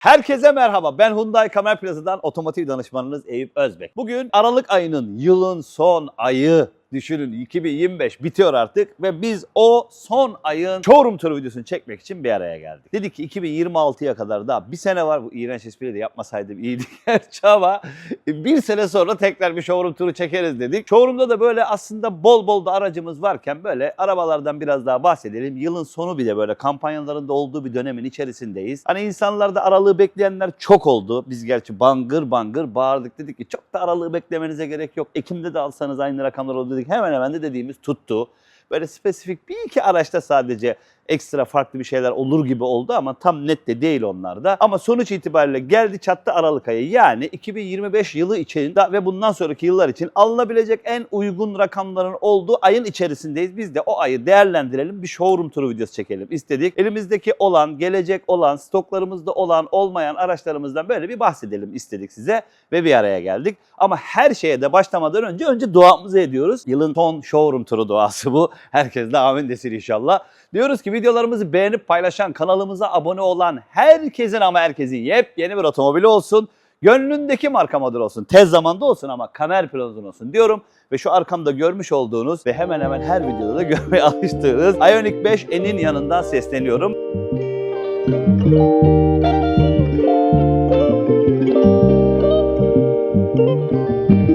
Herkese merhaba. Ben Hyundai Kamer Plaza'dan otomotiv danışmanınız Eyüp Özbek. Bugün Aralık ayının yılın son ayı düşünün 2025 bitiyor artık ve biz o son ayın showroom turu videosunu çekmek için bir araya geldik. Dedik ki 2026'ya kadar daha bir sene var bu iğrenç espriyi de yapmasaydım iyiydi gerçi ama bir sene sonra tekrar bir showroom turu çekeriz dedik. Showroom'da da böyle aslında bol bol da aracımız varken böyle arabalardan biraz daha bahsedelim. Yılın sonu bile böyle kampanyalarında olduğu bir dönemin içerisindeyiz. Hani insanlarda aralığı bekleyenler çok oldu. Biz gerçi bangır bangır bağırdık dedik ki çok da aralığı beklemenize gerek yok. Ekim'de de alsanız aynı rakamlar oldu. Hemen hemen de dediğimiz tuttu. Böyle spesifik bir iki araçta sadece ekstra farklı bir şeyler olur gibi oldu ama tam net de değil onlar da. Ama sonuç itibariyle geldi çattı Aralık ayı. Yani 2025 yılı için ve bundan sonraki yıllar için alınabilecek en uygun rakamların olduğu ayın içerisindeyiz. Biz de o ayı değerlendirelim. Bir showroom turu videosu çekelim istedik. Elimizdeki olan, gelecek olan, stoklarımızda olan, olmayan araçlarımızdan böyle bir bahsedelim istedik size ve bir araya geldik. Ama her şeye de başlamadan önce önce duamızı ediyoruz. Yılın son showroom turu duası bu. Herkes de amin desin inşallah. Diyoruz ki videolarımızı beğenip paylaşan, kanalımıza abone olan herkesin ama herkesin yepyeni bir otomobili olsun. Gönlündeki marka model olsun. Tez zamanda olsun ama kamer plazon olsun diyorum. Ve şu arkamda görmüş olduğunuz ve hemen hemen her videoda da görmeye alıştığınız Ioniq 5N'in yanından sesleniyorum.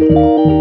ve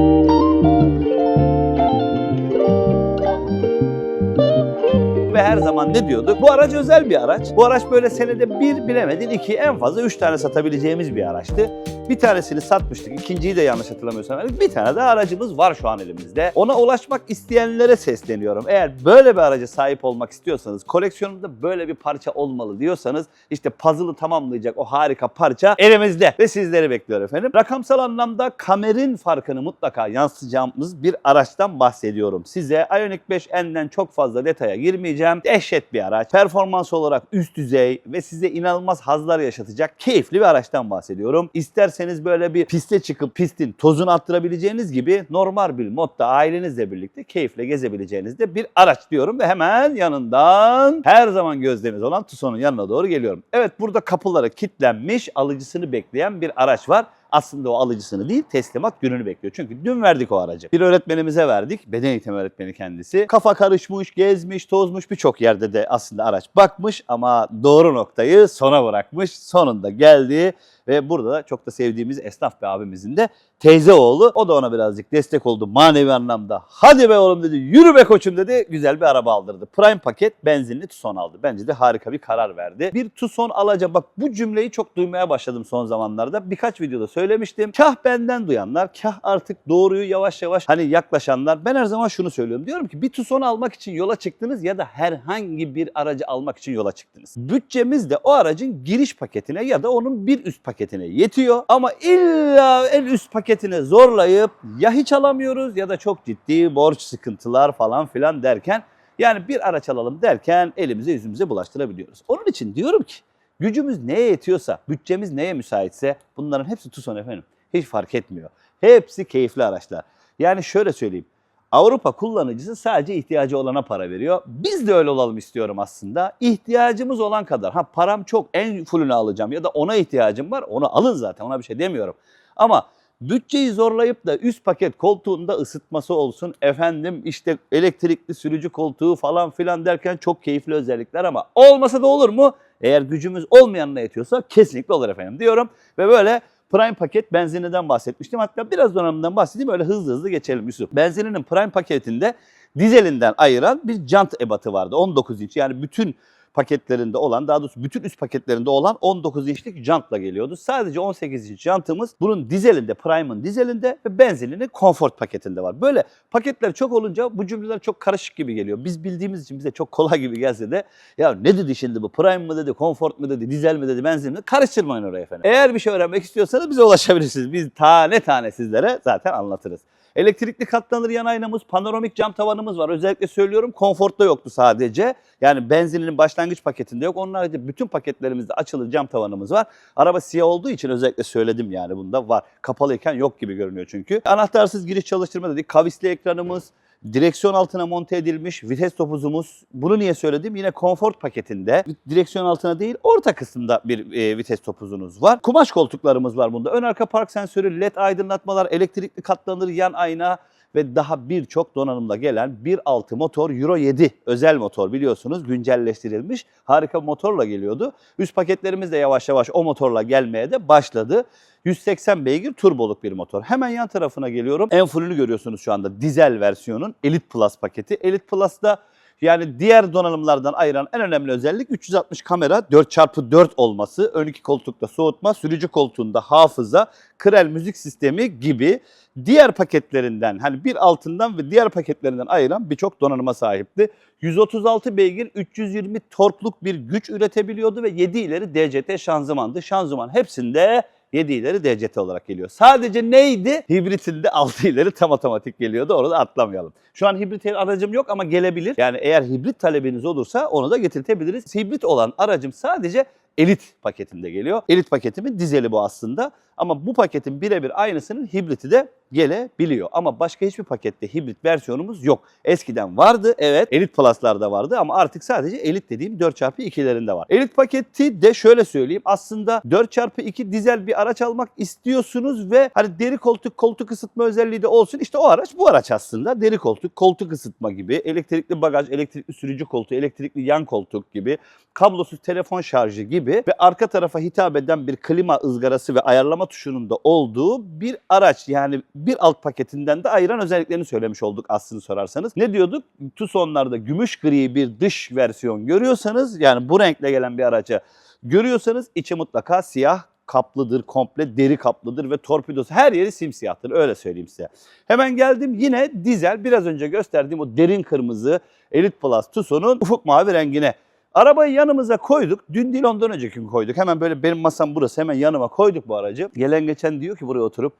ne diyorduk? Bu araç özel bir araç. Bu araç böyle senede bir bilemedin iki en fazla üç tane satabileceğimiz bir araçtı. Bir tanesini satmıştık. ikinciyi de yanlış hatırlamıyorsam. Bir tane daha aracımız var şu an elimizde. Ona ulaşmak isteyenlere sesleniyorum. Eğer böyle bir araca sahip olmak istiyorsanız, koleksiyonumda böyle bir parça olmalı diyorsanız işte puzzle'ı tamamlayacak o harika parça elimizde ve sizleri bekliyor efendim. Rakamsal anlamda kamerin farkını mutlaka yansıtacağımız bir araçtan bahsediyorum. Size Ioniq 5N'den çok fazla detaya girmeyeceğim. Dehşet bir araç. Performans olarak üst düzey ve size inanılmaz hazlar yaşatacak keyifli bir araçtan bahsediyorum. İsterseniz böyle bir piste çıkıp pistin tozunu attırabileceğiniz gibi normal bir modda ailenizle birlikte keyifle gezebileceğiniz de bir araç diyorum ve hemen yanından her zaman gözleriniz olan Tucson'un yanına doğru geliyorum. Evet burada kapıları kilitlenmiş alıcısını bekleyen bir araç var aslında o alıcısını değil teslimat gününü bekliyor. Çünkü dün verdik o aracı. Bir öğretmenimize verdik. Beden eğitimi öğretmeni kendisi. Kafa karışmış, gezmiş, tozmuş birçok yerde de aslında araç bakmış ama doğru noktayı sona bırakmış. Sonunda geldi ve burada da çok da sevdiğimiz esnaf bir abimizin de teyze oğlu. O da ona birazcık destek oldu manevi anlamda. Hadi be oğlum dedi, yürü be koçum dedi. Güzel bir araba aldırdı. Prime paket benzinli Tucson aldı. Bence de harika bir karar verdi. Bir Tucson alacağım. Bak bu cümleyi çok duymaya başladım son zamanlarda. Birkaç videoda söylemiştim. Kah benden duyanlar, kah artık doğruyu yavaş yavaş hani yaklaşanlar. Ben her zaman şunu söylüyorum. Diyorum ki bir Tucson almak için yola çıktınız ya da herhangi bir aracı almak için yola çıktınız. Bütçemiz de o aracın giriş paketine ya da onun bir üst paketine yetiyor. Ama illa en üst paketine zorlayıp ya hiç alamıyoruz ya da çok ciddi borç sıkıntılar falan filan derken yani bir araç alalım derken elimize yüzümüze bulaştırabiliyoruz. Onun için diyorum ki gücümüz neye yetiyorsa, bütçemiz neye müsaitse bunların hepsi Tucson efendim. Hiç fark etmiyor. Hepsi keyifli araçlar. Yani şöyle söyleyeyim. Avrupa kullanıcısı sadece ihtiyacı olana para veriyor. Biz de öyle olalım istiyorum aslında. İhtiyacımız olan kadar. Ha param çok en fullünü alacağım ya da ona ihtiyacım var. Onu alın zaten ona bir şey demiyorum. Ama bütçeyi zorlayıp da üst paket koltuğunda ısıtması olsun. Efendim işte elektrikli sürücü koltuğu falan filan derken çok keyifli özellikler ama olmasa da olur mu? Eğer gücümüz olmayanına yetiyorsa kesinlikle olur efendim diyorum. Ve böyle Prime paket benziniden bahsetmiştim. Hatta biraz donanımdan bahsedeyim öyle hızlı hızlı geçelim Yusuf. Benzininin Prime paketinde dizelinden ayıran bir jant ebatı vardı. 19 inç yani bütün paketlerinde olan daha doğrusu bütün üst paketlerinde olan 19 inçlik jantla geliyordu. Sadece 18 inç jantımız bunun dizelinde, Prime'ın dizelinde ve benzininin Comfort paketinde var. Böyle paketler çok olunca bu cümleler çok karışık gibi geliyor. Biz bildiğimiz için bize çok kolay gibi gelse de ya ne dedi şimdi bu Prime mı dedi, Comfort mu dedi, dizel mi dedi, benzin mi? Karıştırmayın oraya efendim. Eğer bir şey öğrenmek istiyorsanız bize ulaşabilirsiniz. Biz tane tane sizlere zaten anlatırız. Elektrikli katlanır yan aynamız, panoramik cam tavanımız var. Özellikle söylüyorum konfortta yoktu sadece. Yani benzininin başlangıç paketinde yok. Onun haricinde bütün paketlerimizde açılı cam tavanımız var. Araba siyah olduğu için özellikle söyledim yani bunda var. Kapalıyken yok gibi görünüyor çünkü. Anahtarsız giriş çalıştırma dedik. Kavisli ekranımız, Direksiyon altına monte edilmiş vites topuzumuz. Bunu niye söyledim? Yine Comfort paketinde direksiyon altına değil orta kısımda bir e, vites topuzunuz var. Kumaş koltuklarımız var bunda. Ön arka park sensörü, led aydınlatmalar, elektrikli katlanır yan ayna ve daha birçok donanımla gelen 1.6 motor Euro 7 özel motor biliyorsunuz güncelleştirilmiş. Harika bir motorla geliyordu. Üst paketlerimiz de yavaş yavaş o motorla gelmeye de başladı. 180 beygir turboluk bir motor. Hemen yan tarafına geliyorum. En fullünü görüyorsunuz şu anda dizel versiyonun Elite Plus paketi. Elite Plus'ta yani diğer donanımlardan ayıran en önemli özellik 360 kamera 4x4 olması. Ön iki koltukta soğutma, sürücü koltuğunda hafıza, krel müzik sistemi gibi diğer paketlerinden hani bir altından ve diğer paketlerinden ayıran birçok donanıma sahipti. 136 beygir 320 torkluk bir güç üretebiliyordu ve 7 ileri DCT şanzımandı. Şanzıman hepsinde 7 ileri DCT olarak geliyor. Sadece neydi? Hibritinde 6 ileri tam otomatik geliyordu. Onu da atlamayalım. Şu an hibrit aracım yok ama gelebilir. Yani eğer hibrit talebiniz olursa onu da getirtebiliriz. Hibrit olan aracım sadece Elit paketinde geliyor. Elit paketimin dizeli bu aslında. Ama bu paketin birebir aynısının hibriti de gelebiliyor. Ama başka hiçbir pakette hibrit versiyonumuz yok. Eskiden vardı evet. Elit Plus'larda vardı ama artık sadece Elit dediğim 4x2'lerinde var. Elit paketi de şöyle söyleyeyim. Aslında 4x2 dizel bir araç almak istiyorsunuz ve hani deri koltuk, koltuk ısıtma özelliği de olsun. İşte o araç bu araç aslında. Deri koltuk, koltuk ısıtma gibi, elektrikli bagaj, elektrikli sürücü koltuğu, elektrikli yan koltuk gibi, kablosuz telefon şarjı gibi ve arka tarafa hitap eden bir klima ızgarası ve ayarlama tuşunun da olduğu bir araç. Yani bir alt paketinden de ayıran özelliklerini söylemiş olduk aslını sorarsanız. Ne diyorduk? Tucson'larda gümüş gri bir dış versiyon görüyorsanız yani bu renkle gelen bir araca görüyorsanız içi mutlaka siyah kaplıdır, komple deri kaplıdır ve torpidosu her yeri simsiyahtır öyle söyleyeyim size. Hemen geldim yine dizel biraz önce gösterdiğim o derin kırmızı Elite Plus Tucson'un ufuk mavi rengine. Arabayı yanımıza koyduk. Dün değil ondan önceki gün koyduk. Hemen böyle benim masam burası. Hemen yanıma koyduk bu aracı. Gelen geçen diyor ki buraya oturup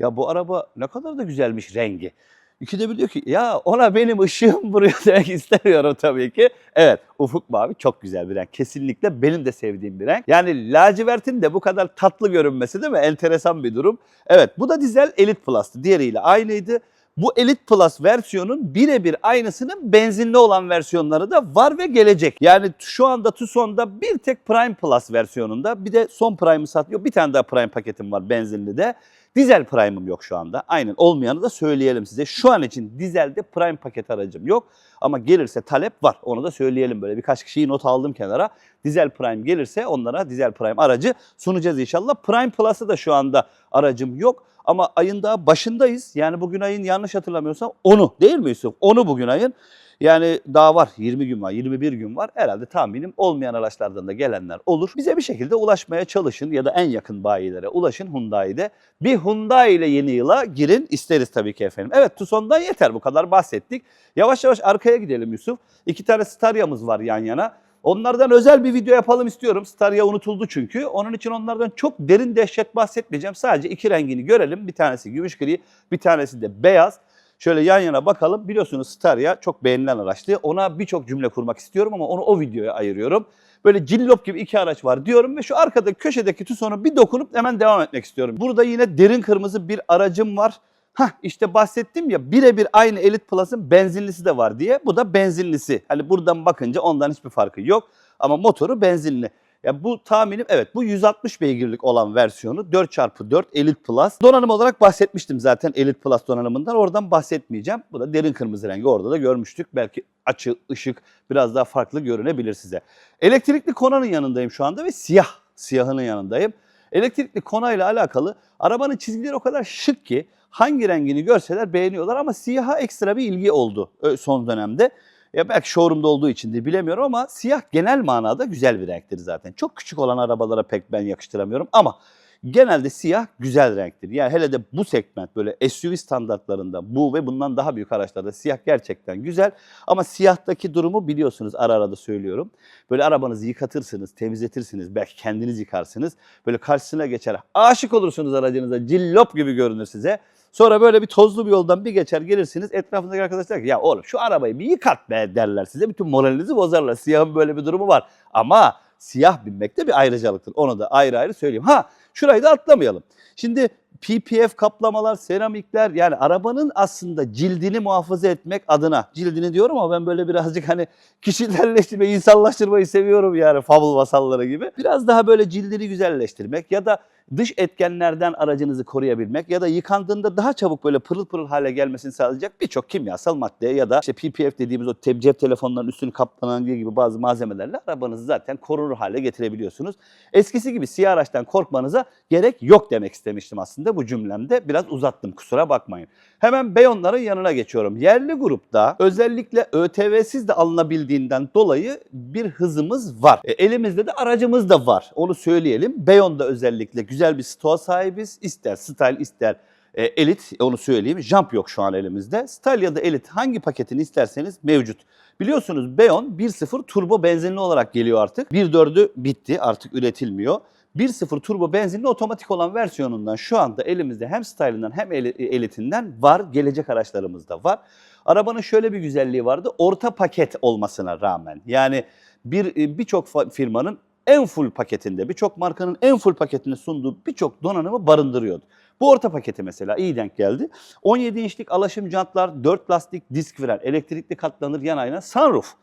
ya bu araba ne kadar da güzelmiş rengi. İkide bir diyor ki ya ona benim ışığım vuruyor demek istemiyorum tabii ki. Evet ufuk mavi çok güzel bir renk. Kesinlikle benim de sevdiğim bir renk. Yani lacivertin de bu kadar tatlı görünmesi değil mi? Enteresan bir durum. Evet bu da dizel Elite Plus'tı. Diğeriyle aynıydı. Bu Elite Plus versiyonun birebir aynısının benzinli olan versiyonları da var ve gelecek. Yani şu anda Tucson'da bir tek Prime Plus versiyonunda bir de son Prime'ı satıyor. Bir tane daha Prime paketim var benzinli de. Dizel Prime'ım yok şu anda. Aynen olmayanı da söyleyelim size. Şu an için dizelde Prime paket aracım yok. Ama gelirse talep var. Onu da söyleyelim böyle. Birkaç kişiyi not aldım kenara. Dizel Prime gelirse onlara Dizel Prime aracı sunacağız inşallah. Prime Plus'ta da şu anda aracım yok. Ama ayın daha başındayız. Yani bugün ayın yanlış hatırlamıyorsam 10'u değil mi Yusuf? 10'u bugün ayın. Yani daha var 20 gün var 21 gün var. Herhalde tahminim olmayan araçlardan da gelenler olur. Bize bir şekilde ulaşmaya çalışın ya da en yakın bayilere ulaşın Hyundai'de. Bir Hyundai ile yeni yıla girin isteriz tabii ki efendim. Evet Tucson'dan yeter bu kadar bahsettik. Yavaş yavaş arkaya gidelim Yusuf. İki tane Staria'mız var yan yana. Onlardan özel bir video yapalım istiyorum. Staria unutuldu çünkü. Onun için onlardan çok derin dehşet bahsetmeyeceğim. Sadece iki rengini görelim. Bir tanesi gümüş gri, bir tanesi de beyaz. Şöyle yan yana bakalım. Biliyorsunuz Staria çok beğenilen araçtı. Ona birçok cümle kurmak istiyorum ama onu o videoya ayırıyorum. Böyle cillop gibi iki araç var diyorum ve şu arkada köşedeki Tucson'u bir dokunup hemen devam etmek istiyorum. Burada yine derin kırmızı bir aracım var. Hah işte bahsettim ya birebir aynı Elite Plus'ın benzinlisi de var diye. Bu da benzinlisi. Hani buradan bakınca ondan hiçbir farkı yok. Ama motoru benzinli. Ya bu tahminim evet bu 160 beygirlik olan versiyonu 4x4 Elite Plus. Donanım olarak bahsetmiştim zaten Elite Plus donanımından. Oradan bahsetmeyeceğim. Bu da derin kırmızı rengi orada da görmüştük. Belki açı, ışık biraz daha farklı görünebilir size. Elektrikli konanın yanındayım şu anda ve siyah siyahının yanındayım. Elektrikli konayla alakalı arabanın çizgileri o kadar şık ki hangi rengini görseler beğeniyorlar ama siyaha ekstra bir ilgi oldu son dönemde. Ya belki showroom'da olduğu için de bilemiyorum ama siyah genel manada güzel bir renktir zaten. Çok küçük olan arabalara pek ben yakıştıramıyorum ama genelde siyah güzel renktir. Yani hele de bu segment böyle SUV standartlarında bu ve bundan daha büyük araçlarda siyah gerçekten güzel. Ama siyahtaki durumu biliyorsunuz ara ara da söylüyorum. Böyle arabanızı yıkatırsınız, temizletirsiniz, belki kendiniz yıkarsınız. Böyle karşısına geçer, aşık olursunuz aracınıza, cillop gibi görünür size. Sonra böyle bir tozlu bir yoldan bir geçer gelirsiniz. Etrafındaki arkadaşlar ki ya oğlum şu arabayı bir yıkat be derler size. Bütün moralinizi bozarlar. Siyahın böyle bir durumu var. Ama siyah binmek de bir ayrıcalıktır. Onu da ayrı ayrı söyleyeyim. Ha şurayı da atlamayalım. Şimdi PPF kaplamalar, seramikler yani arabanın aslında cildini muhafaza etmek adına. Cildini diyorum ama ben böyle birazcık hani kişiselleştirme, insanlaştırmayı seviyorum yani fable masalları gibi. Biraz daha böyle cildini güzelleştirmek ya da dış etkenlerden aracınızı koruyabilmek ya da yıkandığında daha çabuk böyle pırıl pırıl hale gelmesini sağlayacak birçok kimyasal madde ya da işte PPF dediğimiz o cep telefonlarının üstünü kaplanan gibi bazı malzemelerle arabanızı zaten korunur hale getirebiliyorsunuz. Eskisi gibi siyah araçtan korkmanıza gerek yok demek istemiştim aslında bu cümlemde. Biraz uzattım kusura bakmayın. Hemen Beyonların yanına geçiyorum. Yerli grupta özellikle ÖTV'siz de alınabildiğinden dolayı bir hızımız var. E, elimizde de aracımız da var. Onu söyleyelim. Beyon'da özellikle güzel bir stoğa sahibiz. İster style ister e, elit onu söyleyeyim. Jump yok şu an elimizde. Style ya da elit hangi paketini isterseniz mevcut. Biliyorsunuz Beyon 1.0 turbo benzinli olarak geliyor artık. 1.4'ü bitti artık üretilmiyor. 1.0 turbo benzinli otomatik olan versiyonundan şu anda elimizde hem Style'ından hem eli- elitinden var. Gelecek araçlarımızda var. Arabanın şöyle bir güzelliği vardı. Orta paket olmasına rağmen. Yani bir e, birçok firmanın en full paketinde, birçok markanın en full paketinde sunduğu birçok donanımı barındırıyordu. Bu orta paketi mesela iyi denk geldi. 17 inçlik alaşım jantlar, 4 lastik disk fren, elektrikli katlanır yan ayna, sunroof.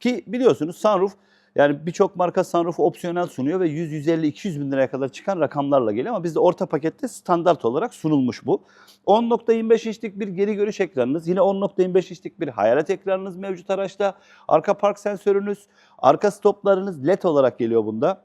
Ki biliyorsunuz sunroof yani birçok marka sunroof'u opsiyonel sunuyor ve 100, 150, 200 bin liraya kadar çıkan rakamlarla geliyor ama bizde orta pakette standart olarak sunulmuş bu. 10.25 inçlik bir geri görüş ekranınız, yine 10.25 inçlik bir hayalet ekranınız mevcut araçta. Arka park sensörünüz, arka stoplarınız led olarak geliyor bunda.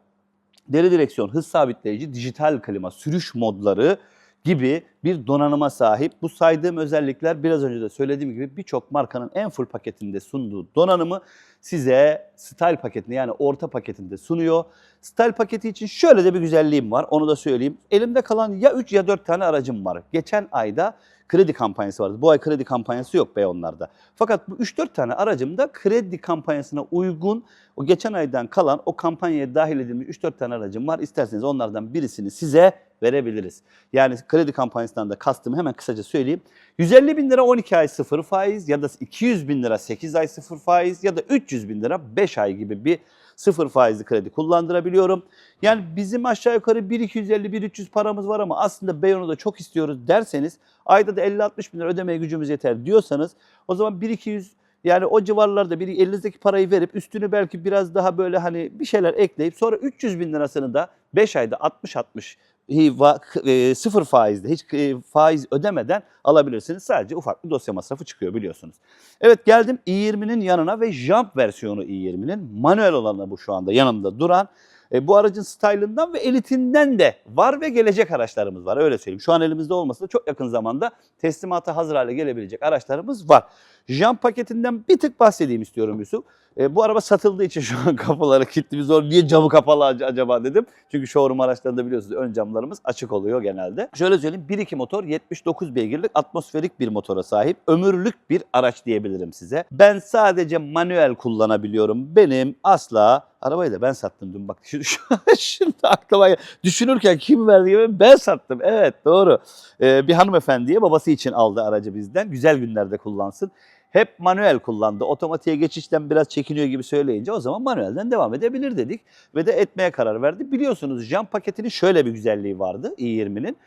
Deri direksiyon, hız sabitleyici, dijital klima, sürüş modları gibi bir donanıma sahip. Bu saydığım özellikler biraz önce de söylediğim gibi birçok markanın en full paketinde sunduğu donanımı size Style paketinde yani orta paketinde sunuyor. Style paketi için şöyle de bir güzelliğim var onu da söyleyeyim. Elimde kalan ya 3 ya 4 tane aracım var. Geçen ayda kredi kampanyası vardı. Bu ay kredi kampanyası yok Beyonlar'da. Fakat bu 3-4 tane aracımda kredi kampanyasına uygun o geçen aydan kalan o kampanyaya dahil edilmiş 3-4 tane aracım var. İsterseniz onlardan birisini size verebiliriz. Yani kredi kampanyasından da kastımı hemen kısaca söyleyeyim. 150 bin lira 12 ay sıfır faiz ya da 200 bin lira 8 ay sıfır faiz ya da 300 bin lira 5 ay gibi bir sıfır faizli kredi kullandırabiliyorum. Yani bizim aşağı yukarı 1-250-1-300 paramız var ama aslında Beyon'u da çok istiyoruz derseniz ayda da 50-60 bin lira ödemeye gücümüz yeter diyorsanız o zaman 1-200 yani o civarlarda bir elinizdeki parayı verip üstünü belki biraz daha böyle hani bir şeyler ekleyip sonra 300 bin lirasını da 5 ayda 60-60 e, sıfır faizde hiç e, faiz ödemeden alabilirsiniz. Sadece ufak bir dosya masrafı çıkıyor biliyorsunuz. Evet geldim i20'nin yanına ve Jump versiyonu i20'nin manuel olanı bu şu anda yanımda duran. E, bu aracın style'ından ve elitinden de var ve gelecek araçlarımız var öyle söyleyeyim. Şu an elimizde olmasa da çok yakın zamanda teslimata hazır hale gelebilecek araçlarımız var. Jump paketinden bir tık bahsedeyim istiyorum Yusuf. E, bu araba satıldığı için şu an kapıları kilitli bir zor. Niye camı kapalı ac- acaba dedim. Çünkü showroom araçlarında biliyorsunuz ön camlarımız açık oluyor genelde. Şöyle söyleyeyim 1.2 motor 79 beygirlik atmosferik bir motora sahip. Ömürlük bir araç diyebilirim size. Ben sadece manuel kullanabiliyorum. Benim asla arabayı da ben sattım dün bak. Şu, şimdi aklıma düşünürken kim verdi gibi ben sattım. Evet doğru. Ee, bir hanımefendiye babası için aldı aracı bizden. Güzel günlerde kullansın hep manuel kullandı. Otomatiğe geçişten biraz çekiniyor gibi söyleyince o zaman manuelden devam edebilir dedik. Ve de etmeye karar verdi. Biliyorsunuz jam paketinin şöyle bir güzelliği vardı i20'nin.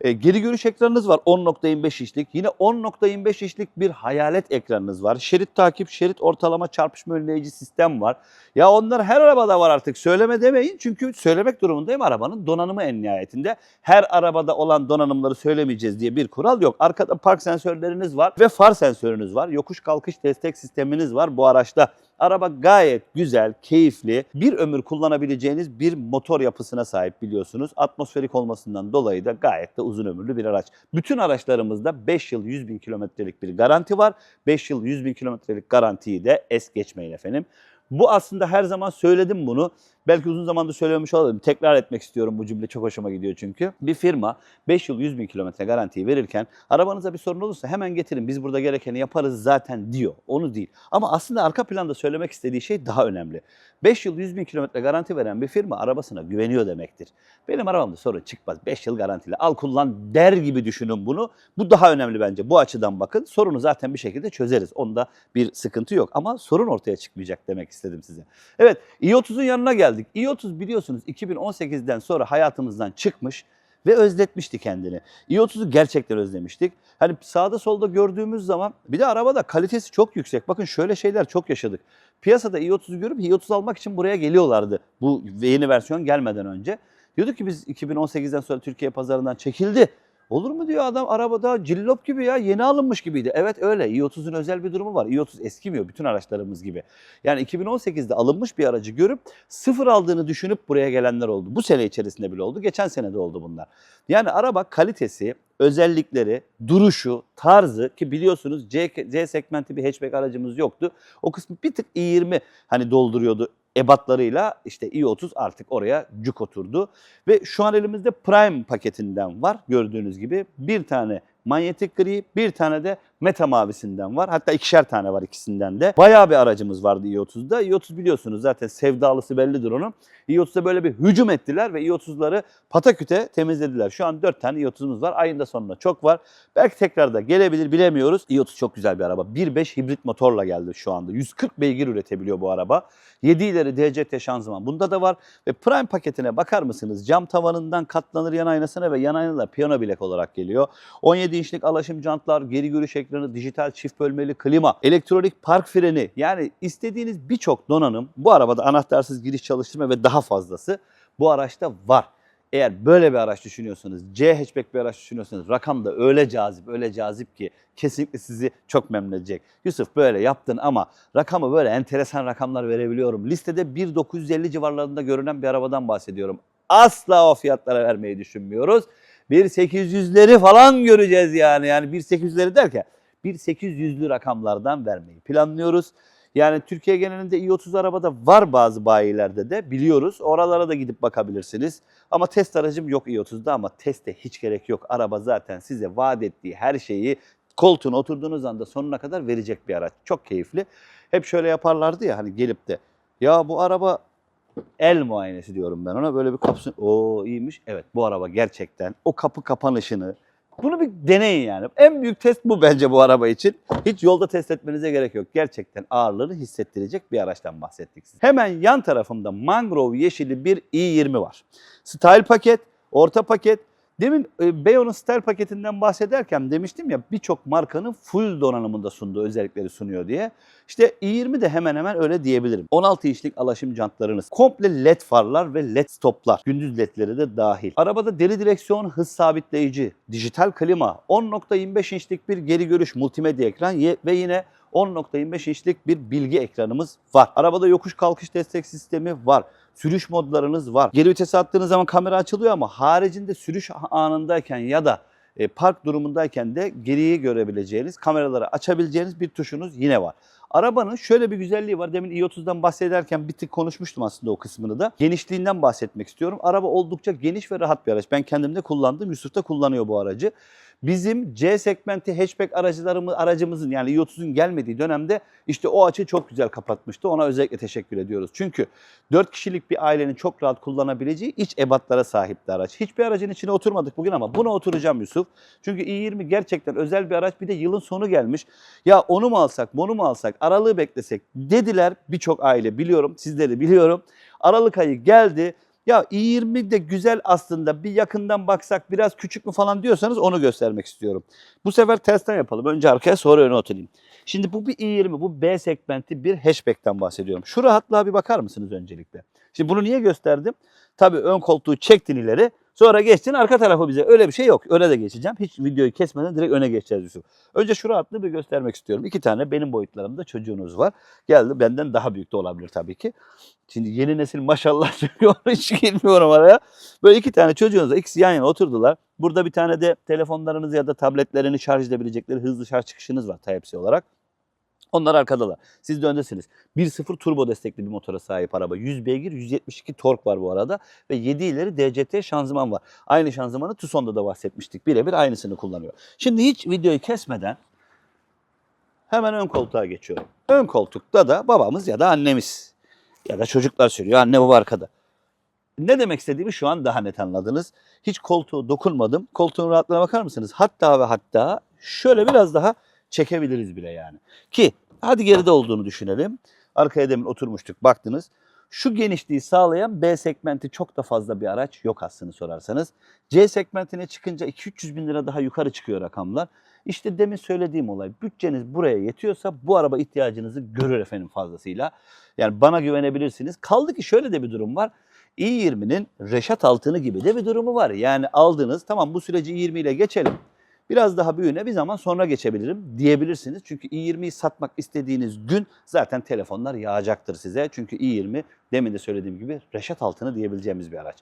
E, geri görüş ekranınız var 10.25 inçlik. Yine 10.25 inçlik bir hayalet ekranınız var. Şerit takip, şerit ortalama çarpışma önleyici sistem var. Ya onlar her arabada var artık. Söyleme demeyin çünkü söylemek durumundayım arabanın donanımı en nihayetinde. Her arabada olan donanımları söylemeyeceğiz diye bir kural yok. Arkada park sensörleriniz var ve far sensörünüz var. Yokuş kalkış destek sisteminiz var bu araçta. Araba gayet güzel, keyifli, bir ömür kullanabileceğiniz bir motor yapısına sahip biliyorsunuz. Atmosferik olmasından dolayı da gayet de uzun ömürlü bir araç. Bütün araçlarımızda 5 yıl 100 bin kilometrelik bir garanti var. 5 yıl 100 bin kilometrelik garantiyi de es geçmeyin efendim. Bu aslında her zaman söyledim bunu. Belki uzun zamandır söylememiş olabilirim. Tekrar etmek istiyorum bu cümle çok hoşuma gidiyor çünkü. Bir firma 5 yıl 100 bin kilometre garantiyi verirken arabanıza bir sorun olursa hemen getirin biz burada gerekeni yaparız zaten diyor. Onu değil. Ama aslında arka planda söylemek istediği şey daha önemli. 5 yıl 100 bin kilometre garanti veren bir firma arabasına güveniyor demektir. Benim arabamda sorun çıkmaz. 5 yıl garantili al kullan der gibi düşünün bunu. Bu daha önemli bence. Bu açıdan bakın. Sorunu zaten bir şekilde çözeriz. Onda bir sıkıntı yok. Ama sorun ortaya çıkmayacak demek istedim size. Evet i30'un yanına geldik. İ30 biliyorsunuz 2018'den sonra hayatımızdan çıkmış ve özletmişti kendini. i30'u gerçekten özlemiştik. Hani sağda solda gördüğümüz zaman bir de arabada kalitesi çok yüksek. Bakın şöyle şeyler çok yaşadık. Piyasada i30'u görüp i30 almak için buraya geliyorlardı bu yeni versiyon gelmeden önce. Diyorduk ki biz 2018'den sonra Türkiye pazarından çekildi. Olur mu diyor adam arabada cillop gibi ya yeni alınmış gibiydi. Evet öyle i30'un özel bir durumu var. i30 eskimiyor bütün araçlarımız gibi. Yani 2018'de alınmış bir aracı görüp sıfır aldığını düşünüp buraya gelenler oldu. Bu sene içerisinde bile oldu. Geçen sene de oldu bunlar. Yani araba kalitesi, özellikleri, duruşu, tarzı ki biliyorsunuz C, C segmenti bir hatchback aracımız yoktu. O kısmı bir tık i20 hani dolduruyordu ebatlarıyla işte i30 artık oraya cuk oturdu. Ve şu an elimizde Prime paketinden var gördüğünüz gibi. Bir tane manyetik gri, bir tane de meta mavisinden var. Hatta ikişer tane var ikisinden de. Bayağı bir aracımız vardı i30'da. i30 biliyorsunuz zaten sevdalısı bellidir onun. i30'da böyle bir hücum ettiler ve i30'ları pataküte temizlediler. Şu an 4 tane i30'umuz var. Ayında sonunda çok var. Belki tekrar da gelebilir bilemiyoruz. i30 çok güzel bir araba. 1.5 hibrit motorla geldi şu anda. 140 beygir üretebiliyor bu araba. 7 ileri DCT şanzıman bunda da var. Ve Prime paketine bakar mısınız? Cam tavanından katlanır yan aynasına ve yan aynalar piyano bilek olarak geliyor. 17 inçlik alaşım jantlar, geri görüş dijital çift bölmeli klima, elektronik park freni yani istediğiniz birçok donanım bu arabada anahtarsız giriş çalıştırma ve daha fazlası bu araçta var. Eğer böyle bir araç düşünüyorsanız, C hatchback bir araç düşünüyorsanız rakam da öyle cazip, öyle cazip ki kesinlikle sizi çok memnun edecek. Yusuf böyle yaptın ama rakamı böyle enteresan rakamlar verebiliyorum. Listede 1.950 civarlarında görünen bir arabadan bahsediyorum. Asla o fiyatlara vermeyi düşünmüyoruz. 1.800'leri falan göreceğiz yani. Yani 1.800'leri derken 1.800'lü rakamlardan vermeyi planlıyoruz. Yani Türkiye genelinde i30 arabada var bazı bayilerde de biliyoruz. Oralara da gidip bakabilirsiniz. Ama test aracım yok i30'da ama teste hiç gerek yok. Araba zaten size vaat ettiği her şeyi koltuğuna oturduğunuz anda sonuna kadar verecek bir araç. Çok keyifli. Hep şöyle yaparlardı ya hani gelip de ya bu araba el muayenesi diyorum ben ona. Böyle bir kapsın. O iyiymiş. Evet bu araba gerçekten o kapı kapanışını bunu bir deneyin yani. En büyük test bu bence bu araba için. Hiç yolda test etmenize gerek yok. Gerçekten ağırlığını hissettirecek bir araçtan bahsettik size. Hemen yan tarafımda mangrove yeşili bir i20 var. Style paket, orta paket. Demin e, Beyo'nun Style paketinden bahsederken demiştim ya birçok markanın full donanımında sunduğu özellikleri sunuyor diye. İşte i20 de hemen hemen öyle diyebilirim. 16 inçlik alaşım jantlarınız, komple led farlar ve led stoplar, gündüz ledleri de dahil. Arabada deri direksiyon, hız sabitleyici, dijital klima, 10.25 inçlik bir geri görüş multimedya ekran ve yine 10.25 inçlik bir bilgi ekranımız var. Arabada yokuş kalkış destek sistemi var. Sürüş modlarınız var. Geri vitese attığınız zaman kamera açılıyor ama haricinde sürüş anındayken ya da e, park durumundayken de geriyi görebileceğiniz, kameraları açabileceğiniz bir tuşunuz yine var. Arabanın şöyle bir güzelliği var. Demin i30'dan bahsederken bir tık konuşmuştum aslında o kısmını da. Genişliğinden bahsetmek istiyorum. Araba oldukça geniş ve rahat bir araç. Ben kendim de kullandım. Yusuf da kullanıyor bu aracı. Bizim C segmenti hatchback aracılarımız, aracımızın yani i30'un gelmediği dönemde işte o açı çok güzel kapatmıştı. Ona özellikle teşekkür ediyoruz. Çünkü 4 kişilik bir ailenin çok rahat kullanabileceği iç ebatlara sahipti araç. Hiçbir aracın içine oturmadık bugün ama buna oturacağım Yusuf. Çünkü i20 gerçekten özel bir araç. Bir de yılın sonu gelmiş. Ya onu mu alsak, bunu mu alsak, aralığı beklesek dediler birçok aile biliyorum, sizleri biliyorum. Aralık ayı geldi. Ya i20 de güzel aslında bir yakından baksak biraz küçük mü falan diyorsanız onu göstermek istiyorum. Bu sefer tersten yapalım. Önce arkaya sonra öne oturayım. Şimdi bu bir i20 bu B segmenti bir hatchback'ten bahsediyorum. Şu rahatlığa bir bakar mısınız öncelikle? Şimdi bunu niye gösterdim? Tabii ön koltuğu çektin ileri sonra geçtin arka tarafı bize öyle bir şey yok. Öne de geçeceğim. Hiç videoyu kesmeden direkt öne geçeceğiz Yusuf. Önce şu rahatlığı bir göstermek istiyorum. İki tane benim boyutlarımda çocuğunuz var. Geldi benden daha büyük de olabilir tabii ki. Şimdi yeni nesil maşallah söylüyor hiç girmiyorum araya. Böyle iki tane çocuğunuzla ikisi yan yana oturdular. Burada bir tane de telefonlarınızı ya da tabletlerini şarj edebilecekleri hızlı şarj çıkışınız var Type-C olarak. Onlar arkadalar. Siz de öndesiniz. 1.0 turbo destekli bir motora sahip araba. 100 beygir, 172 tork var bu arada. Ve 7 ileri DCT şanzıman var. Aynı şanzımanı Tucson'da da bahsetmiştik. Birebir aynısını kullanıyor. Şimdi hiç videoyu kesmeden hemen ön koltuğa geçiyorum. Ön koltukta da babamız ya da annemiz ya da çocuklar sürüyor. Anne baba arkada. Ne demek istediğimi şu an daha net anladınız. Hiç koltuğu dokunmadım. Koltuğun rahatlığına bakar mısınız? Hatta ve hatta şöyle biraz daha çekebiliriz bile yani. Ki hadi geride olduğunu düşünelim. Arkaya demin oturmuştuk baktınız. Şu genişliği sağlayan B segmenti çok da fazla bir araç yok aslını sorarsanız. C segmentine çıkınca 2-300 bin lira daha yukarı çıkıyor rakamlar. İşte demin söylediğim olay bütçeniz buraya yetiyorsa bu araba ihtiyacınızı görür efendim fazlasıyla. Yani bana güvenebilirsiniz. Kaldı ki şöyle de bir durum var. i20'nin Reşat Altını gibi de bir durumu var. Yani aldınız tamam bu süreci i20 ile geçelim. Biraz daha büyüğüne bir zaman sonra geçebilirim diyebilirsiniz. Çünkü i20'yi satmak istediğiniz gün zaten telefonlar yağacaktır size. Çünkü i20 demin de söylediğim gibi Reşat Altını diyebileceğimiz bir araç.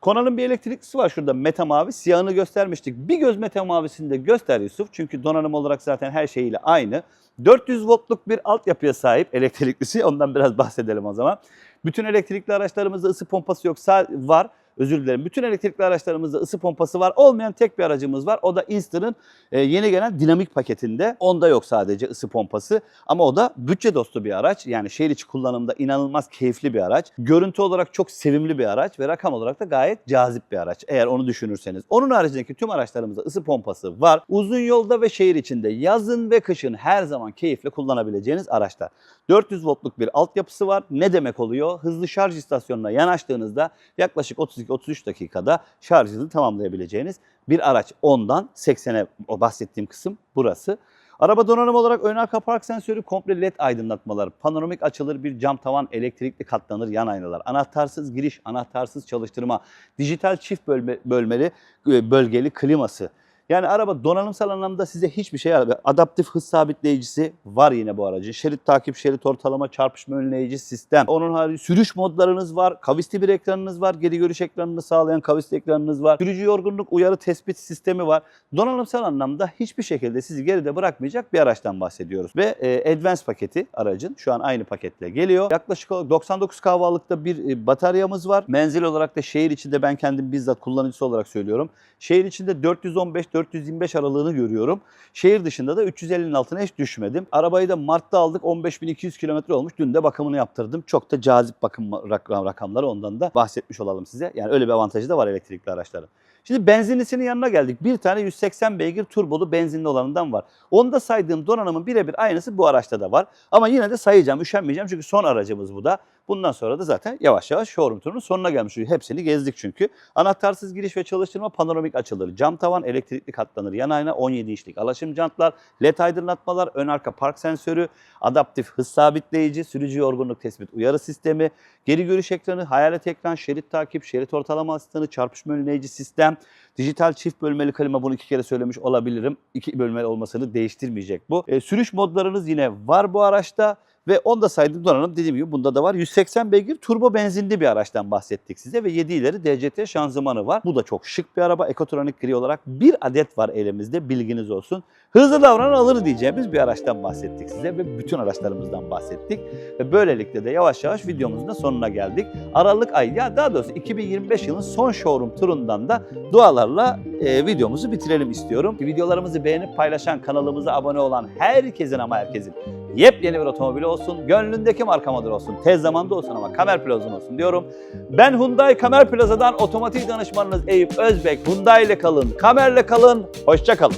Konanın bir elektriklisi var şurada meta mavi. Siyahını göstermiştik. Bir göz meta mavisini de göster Yusuf. Çünkü donanım olarak zaten her şeyiyle aynı. 400 voltluk bir altyapıya sahip elektriklisi. Ondan biraz bahsedelim o zaman. Bütün elektrikli araçlarımızda ısı pompası yok. Var. Özür dilerim. Bütün elektrikli araçlarımızda ısı pompası var. Olmayan tek bir aracımız var. O da Insta'nın e, yeni gelen dinamik paketinde. Onda yok sadece ısı pompası. Ama o da bütçe dostu bir araç. Yani şehir içi kullanımda inanılmaz keyifli bir araç. Görüntü olarak çok sevimli bir araç ve rakam olarak da gayet cazip bir araç. Eğer onu düşünürseniz. Onun haricindeki tüm araçlarımızda ısı pompası var. Uzun yolda ve şehir içinde yazın ve kışın her zaman keyifle kullanabileceğiniz araçlar. 400 voltluk bir altyapısı var. Ne demek oluyor? Hızlı şarj istasyonuna yanaştığınızda yaklaşık 32-33 dakikada şarjını tamamlayabileceğiniz bir araç. Ondan 80'e o bahsettiğim kısım burası. Araba donanım olarak ön arka park sensörü, komple led aydınlatmalar, panoramik açılır bir cam tavan, elektrikli katlanır yan aynalar, anahtarsız giriş, anahtarsız çalıştırma, dijital çift bölme, bölmeli e, bölgeli kliması. Yani araba donanımsal anlamda size hiçbir şey yaramıyor. Adaptif hız sabitleyicisi var yine bu aracın. Şerit takip, şerit ortalama, çarpışma önleyici sistem. Onun harici sürüş modlarınız var. Kavisli bir ekranınız var. Geri görüş ekranını sağlayan kavisli ekranınız var. Sürücü yorgunluk uyarı tespit sistemi var. Donanımsal anlamda hiçbir şekilde sizi geride bırakmayacak bir araçtan bahsediyoruz. Ve e, Advance paketi aracın şu an aynı paketle geliyor. Yaklaşık olarak 99 kahvalıkta bir e, bataryamız var. Menzil olarak da şehir içinde ben kendim bizzat kullanıcısı olarak söylüyorum. Şehir içinde 415-425 aralığını görüyorum. Şehir dışında da 350'nin altına hiç düşmedim. Arabayı da Mart'ta aldık 15.200 kilometre olmuş. Dün de bakımını yaptırdım. Çok da cazip bakım rak- rakamları ondan da bahsetmiş olalım size. Yani öyle bir avantajı da var elektrikli araçların. Şimdi benzinlisinin yanına geldik. Bir tane 180 beygir turbolu benzinli olanından var. Onda saydığım donanımın birebir aynısı bu araçta da var. Ama yine de sayacağım, üşenmeyeceğim çünkü son aracımız bu da. Bundan sonra da zaten yavaş yavaş showroom turunun sonuna gelmiş. Hepsini gezdik çünkü. Anahtarsız giriş ve çalıştırma panoramik açılır. Cam tavan elektrikli katlanır. Yan ayna 17 inçlik alaşım jantlar, led aydınlatmalar, ön arka park sensörü, adaptif hız sabitleyici, sürücü yorgunluk tespit uyarı sistemi, geri görüş ekranı, hayalet ekran, şerit takip, şerit ortalama asistanı, çarpışma önleyici sistem, dijital çift bölmeli klima bunu iki kere söylemiş olabilirim. İki bölmeli olmasını değiştirmeyecek bu. E, sürüş modlarınız yine var bu araçta. Ve onda saydığım donanım dediğim gibi bunda da var. 180 beygir turbo benzinli bir araçtan bahsettik size ve 7 ileri DCT şanzımanı var. Bu da çok şık bir araba. Ekotronik gri olarak bir adet var elimizde bilginiz olsun. Hızlı davranan alır diyeceğimiz bir araçtan bahsettik size ve bütün araçlarımızdan bahsettik. Ve böylelikle de yavaş yavaş videomuzun da sonuna geldik. Aralık ayı ya daha doğrusu 2025 yılın son showroom turundan da dualarla e, videomuzu bitirelim istiyorum. Videolarımızı beğenip paylaşan kanalımıza abone olan herkesin ama herkesin yepyeni bir otomobili olsun, gönlündeki marka model olsun, tez zamanda olsun ama Kamer Plaza'nın olsun diyorum. Ben Hyundai Kamer Plaza'dan otomotiv danışmanınız Eyüp Özbek. Hyundai ile kalın, Kamer'le kalın, hoşça kalın.